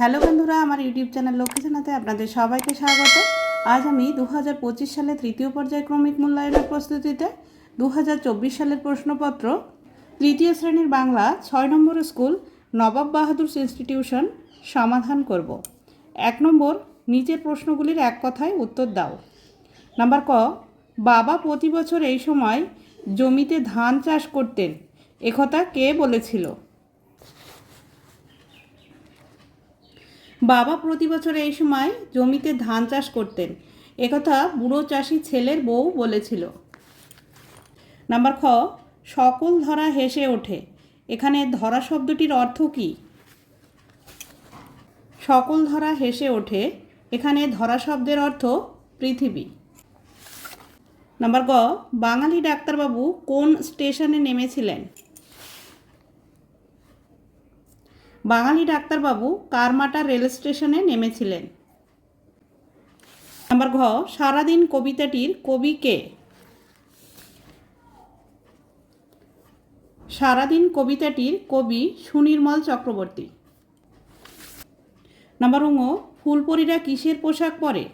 Hello বন্ধুরা, আমার YouTube channel Lakshmi জানাতে আপনাদের সবাইকে স্বাগত। আজ আমি দু হাজার পঁচিশ সালে তৃতীয় পর্যায় ক্রমিক মূল্যায়নের প্রস্তুতিতে দু হাজার চব্বিশ সালের প্রশ্নপত্র, তৃতীয় শ্রেণির বাংলা ছয় নম্বর স্কুল নবাব বাহাদুর ইনস্টিটিউশন সমাধান করব। এক নম্বর, নিচের প্রশ্নগুলির এক কথায় উত্তর দাও। নাম্বার ক, বাবা প্রতি বছর এই সময় জমিতে ধান চাষ করতেন। একথা কে বলেছিল? বাবা প্রতি বছর এই সময় জমিতে ধান চাষ করতেন। একথা বুড়ো চাষি ছেলের বউ বলেছিল। নাম্বার খ, সকল ধরা হেসে ওঠে। এখানে ধরা শব্দটির অর্থ কী? সকল ধরা হেসে ওঠে। এখানে ধরা শব্দের অর্থ পৃথিবী। নাম্বার গ, বাঙালি ডাক্তারবাবু কোন স্টেশনে নেমেছিলেন? বাঙালি ডাক্তারবাবু কারমাটা রেল স্টেশনে নেমেছিলেন। নাম্বার ঘ, সারাদিন কবিতাটির কবি কে? সারাদিন কবিতাটির কবি সুনির্মল চক্রবর্তী। নাম্বার উঙ ফুলপরীরা কিসের পোশাক পরে?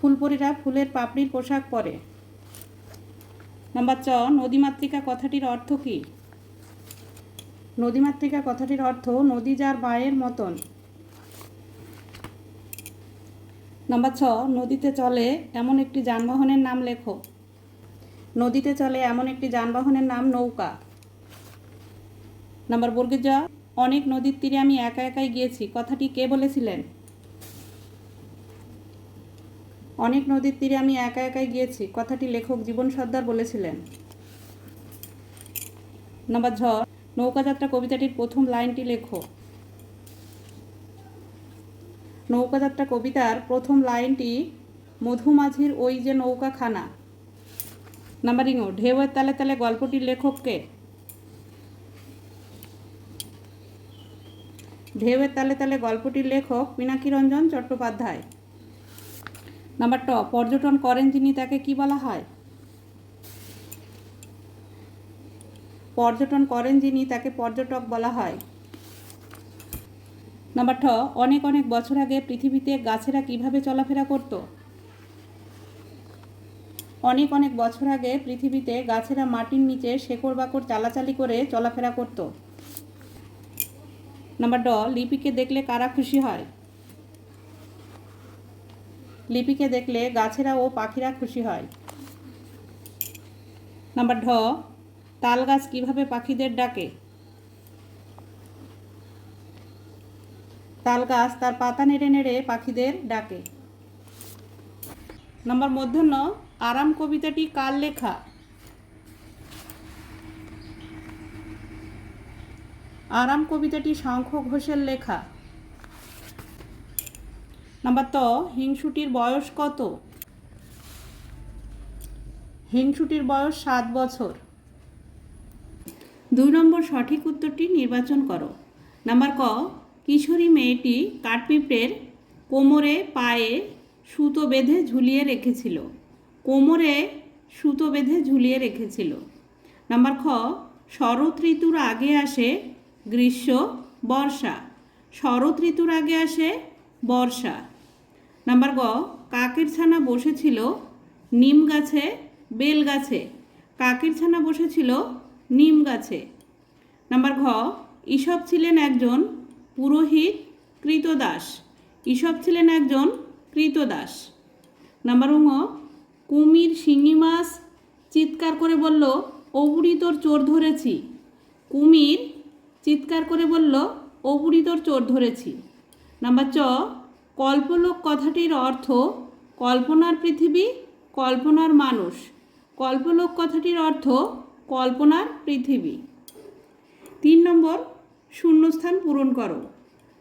ফুলপরীরা ফুলের পাপড়ির পোশাক পরে। নাম্বার চ, নদীমাতৃকা কথাটির অর্থ কী? নদীমাতৃকা কথাটির অর্থ নদী যার বায়ের মতন। নাম্বার ছ, নদীতে চলে এমন একটি যানবাহনের নাম লেখো। নদীতে চলে এমন একটি যানবাহনের নাম নৌকা। নাম্বার বর্গের জ, অনেক নদীর তীরে আমি একা একাই গিয়েছি, কথাটি কে বলেছিলেন? অনেক নদীর তীরে আমি একা একাই গিয়েছি, কথাটি লেখক জীবন সর্দার বলেছিলেন। নাম্বার ঝ নৌকাযাত্রা কবিতাটির প্রথম লাইনটি লেখো। নৌকাযাত্রা কবিতার প্রথম লাইনটি মধুমাঝির ওই যে নৌকাখানা। নাম্বারিং ও ঢেউয়ের তালে তালে গল্পটির লেখককে ঢেউয়ের তালে তালে গল্পটির লেখক পিনাকি রঞ্জন চট্টোপাধ্যায়। নাম্বার ট, পর্যটন করেন যিনি, তাকে কি বলা হয়? পর্যটন করেন যিনি তাকে পর্যটক বলা হয়। নাম্বার ঠ, অনেক অনেক বছর আগে পৃথিবীতে গাছেরা কীভাবে চলাফেরা করত? অনেক অনেক বছর আগে পৃথিবীতে গাছেরা মাটির নিচে শেকড় বাকড় চালাচালি করে চলাফেরা করত। নাম্বার ড, লিপিকে দেখলে কারা খুশি হয়? লিপিকে দেখলে গাছেরা ও পাখিরা খুশি হয়। নাম্বার ঢ তাল গাছ কীভাবে পাখিদের ডাকে? তাল গাছ তার পাতা নেড়ে নেড়ে পাখিদের ডাকে। নম্বর মধ্যাহ্ন, আরাম কবিতাটি কার লেখা? আরাম কবিতাটি শঙ্খ ঘোষের লেখা। নাম্বার ত, হিংসুটির বয়স কত? হিংসুটির বয়স সাত বছর। দুই নম্বর সঠিক উত্তরটি নির্বাচন করো। নাম্বার ক, কিশোরী মেয়েটি কাঠপিঁপড়ের কোমরে পায়ে সুতো বেঁধে ঝুলিয়ে রেখেছিল। কোমরে সুতো বেঁধে ঝুলিয়ে রেখেছিল। নাম্বার খ, শরৎ ঋতুর আগে আসে গ্রীষ্ম, বর্ষা। শরৎ ঋতুর আগে আসে বর্ষা। নাম্বার গ, কাকের ছানা বসেছিল নিম গাছে, বেল গাছে। কাকের ছানা বসেছিল নিম গাছে। নাম্বার ঘ ঈশব ছিলেন একজন পুরোহিত কৃতদাস। ঈশব ছিলেন একজন কৃতদাস। নাম্বার উঙ কুমির শিঙি মাছ চিৎকার করে বলল ওবুড়ি তোর চোর ধরেছি। কুমির চিৎকার করে বলল ওবুড়ি তোর চোর ধরেছি। নাম্বার চ, কল্পলোক কথাটির অর্থ, কল্পনার পৃথিবী, কল্পনার মানুষ। কল্পলোক কথাটির অর্থ কল্পনার পৃথিবী। তিন নম্বর, শূন্যস্থান পূরণ করো।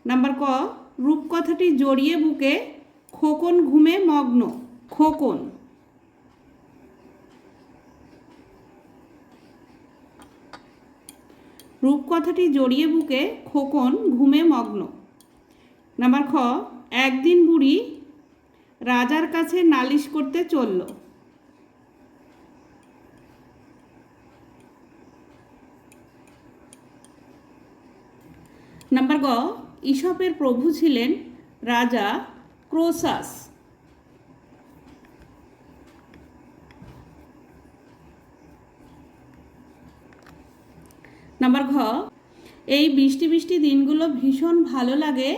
নাম্বার ক, রূপকথাটি জড়িয়ে বুকে খোকন ঘুমে মগ্ন। খোকন। রূপকথাটি জড়িয়ে বুকে খোকন ঘুমে মগ্ন। নাম্বার খ, একদিন বুড়ি রাজার কাছে নালিশ করতে চলল। নাম্বার গ ঈশপের প্রভু ছিলেন রাজা ক্রোসাস। নাম্বার ঘ, এই বৃষ্টি বৃষ্টি দিনগুলো ভীষণ ভালো লাগে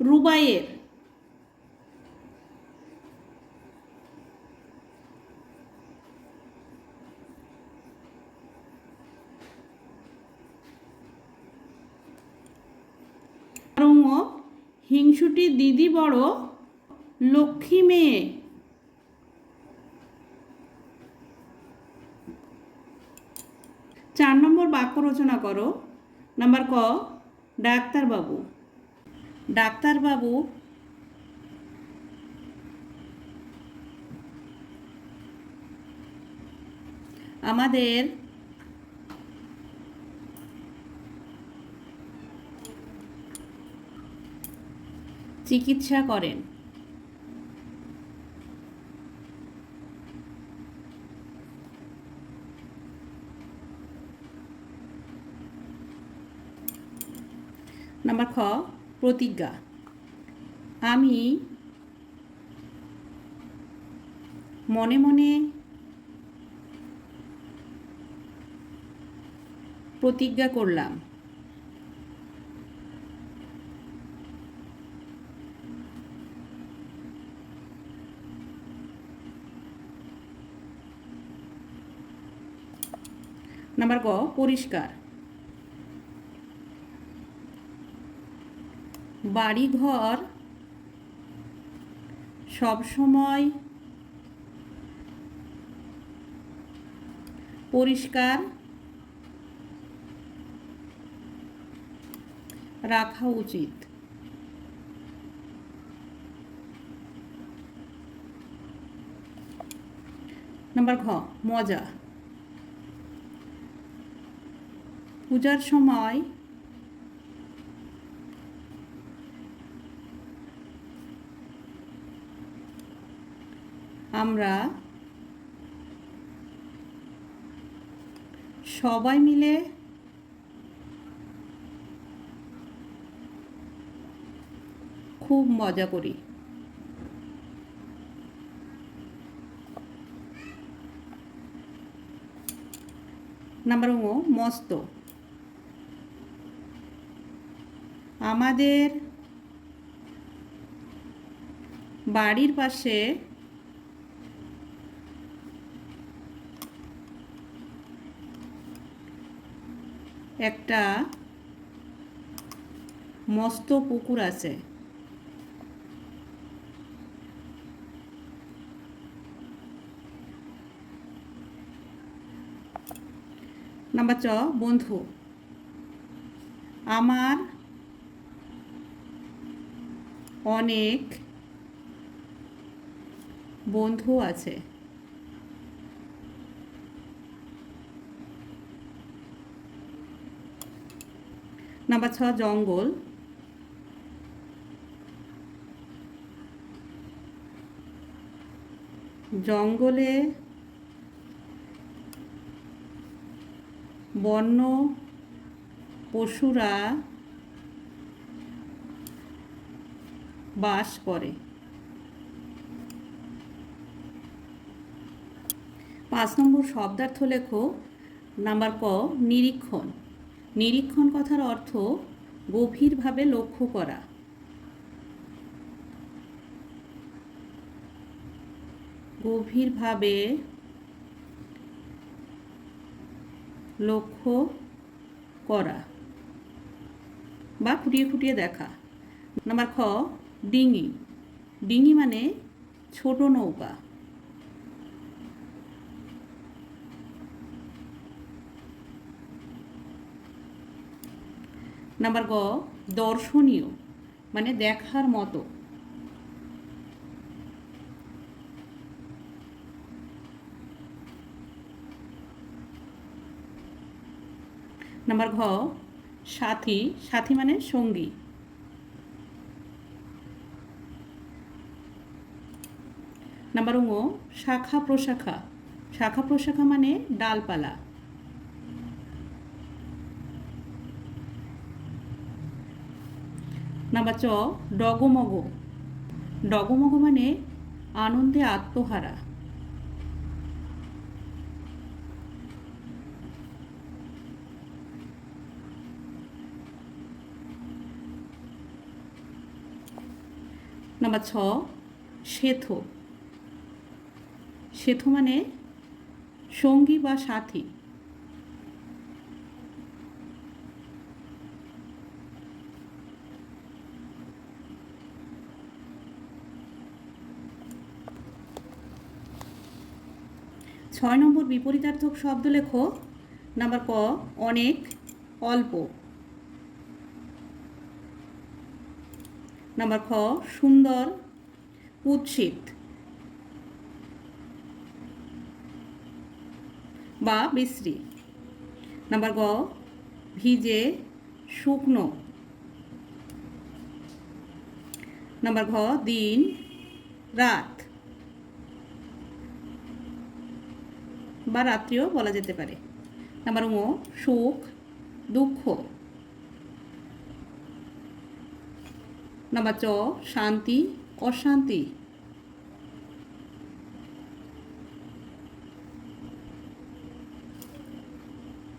রুবাইয়ের। রঙ হিংসুটির দিদি বড় লক্ষ্মী মেয়ে। চার নম্বর বাক্য রচনা করো। নাম্বার ক, ডাক্তারবাবু। ডাক্তারবাবু আমাদের চিকিৎসা করেন। নাম্বার খ প্রতিজ্ঞা। আমি মনে মনে প্রতিজ্ঞা করলাম। নাম্বার ক পরিষ্কার। বাড়িঘর সবসময় পরিষ্কার রাখা উচিত। নাম্বার ঘ মজা। পূজার সময় আমরা সবাই মিলে খুব মজা করি। নাম্বার ও মস্ত। আমাদের বাড়ির পাশে একটা মস্ত পুকুর আছে। নাম্বার চ বন্ধু। আমার অনেক বন্ধু আছে। নাম্বার ছ জঙ্গল। জঙ্গলে বন্য পশুরা বাস করে। পাঁচ নম্বর শব্দার্থ লেখো, নাম্বার ক, নিরীক্ষণ। নিরীক্ষণ কথার অর্থ গভীরভাবে লক্ষ্য করা। গভীরভাবে লক্ষ্য করা বা ফুটিয়ে ফুটিয়ে দেখা। নাম্বার খ ডিঙি। ডিঙি মানে ছোট নৌকা। নাম্বার গ, দর্শনীয় মানে দেখার মতো। নাম্বার ঘ, সাথী। সাথী মানে সঙ্গী। নাম্বার ঙ, শাখা প্রশাখা। শাখা প্রশাখা মানে ডালপালা। নাম্বার চ, ডগমগ। ডগমগ মানে আনন্দে আত্মহারা। নাম্বার ছ সেথো সেথো মানে সঙ্গী বা সাথী। ছয় নম্বর বিপরীতার্থক শব্দ লেখো, নাম্বার ক, অনেক, অল্প। নাম্বার খ, সুন্দর কুৎসিত বা বিশ্রী নাম্বার গ, ভিজে শুকনো। নাম্বার ঘ, দিন, রাত। বা রাত্রিও বলা যেতে পারে। নাম্বার ও সুখ, দুঃখ। নাম্বার চ, শান্তি, অশান্তি।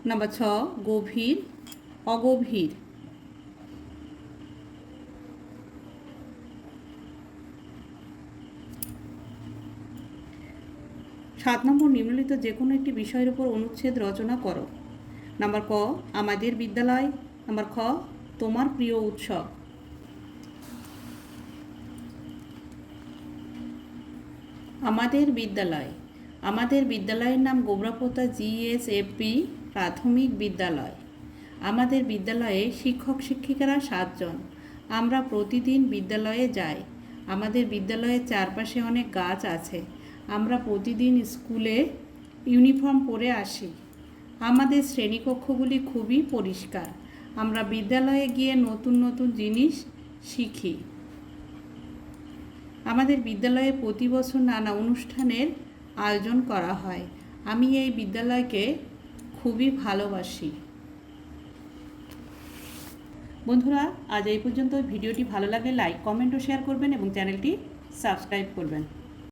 নাম্বার ছ, গভীর, অগভীর। সাত নম্বর নিম্নলিখিত যে কোনো একটি বিষয়ের উপর অনুচ্ছেদ রচনা করো। নাম্বার ক, আমাদের বিদ্যালয়। নাম্বার খ, তোমার প্রিয় উৎসব। আমাদের বিদ্যালয়। আমাদের বিদ্যালয়ের নাম গোবরাপোতা জিএসএপি প্রাথমিক বিদ্যালয়। আমাদের বিদ্যালয়ে শিক্ষক শিক্ষিকারা সাতজন। আমরা প্রতিদিন বিদ্যালয়ে যাই। আমাদের বিদ্যালয়ের চারপাশে অনেক গাছ আছে। আমরা প্রতিদিন স্কুলে ইউনিফর্ম পরে আসি। আমাদের শ্রেণীকক্ষগুলি খুবই পরিষ্কার। আমরা বিদ্যালয়ে গিয়ে নতুন নতুন জিনিস শিখি। আমাদের বিদ্যালয়ে প্রতি বছর নানা অনুষ্ঠানের আয়োজন করা হয়। আমি এই বিদ্যালয়কে খুবই ভালোবাসি। বন্ধুরা, আজ এই পর্যন্ত। ভিডিওটি ভালো লাগে লাইক কমেন্ট ও শেয়ার করবেন এবং চ্যানেলটি সাবস্ক্রাইব করবেন।